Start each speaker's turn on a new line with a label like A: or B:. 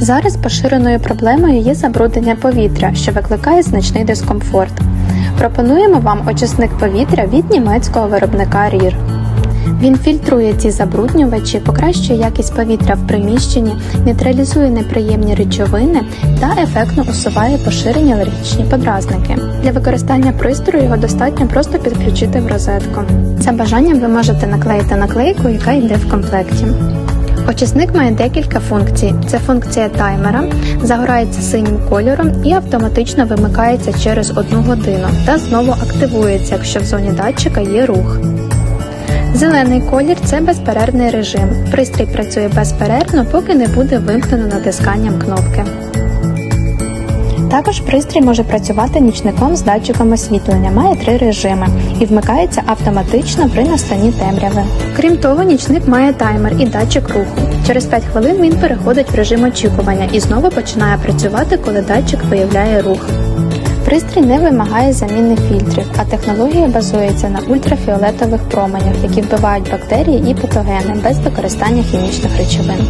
A: Зараз поширеною проблемою є забруднення повітря, що викликає значний дискомфорт. Пропонуємо вам очисник повітря від німецького виробника RIR. Він фільтрує ці забруднювачі, покращує якість повітря в приміщенні, нейтралізує неприємні речовини та ефектно усуває поширені алергічні подразники. Для використання пристрою його достатньо просто підключити в розетку. За бажанням ви можете наклеїти наклейку, яка йде в комплекті. Очисник має декілька функцій. Це функція таймера, загорається синім кольором і автоматично вимикається через одну годину та знову активується, якщо в зоні датчика є рух. Зелений колір це безперервний режим. Пристрій працює безперервно, поки не буде вимкнено натисканням кнопки. Також пристрій може працювати нічником з датчиком освітлення, має три режими і вмикається автоматично при настанні темряви. Крім того, нічник має таймер і датчик руху. Через 5 хвилин він переходить в режим очікування і знову починає працювати, коли датчик виявляє рух. Пристрій не вимагає заміни фільтрів, а технологія базується на ультрафіолетових променях, які вбивають бактерії і патогени без використання хімічних речовин.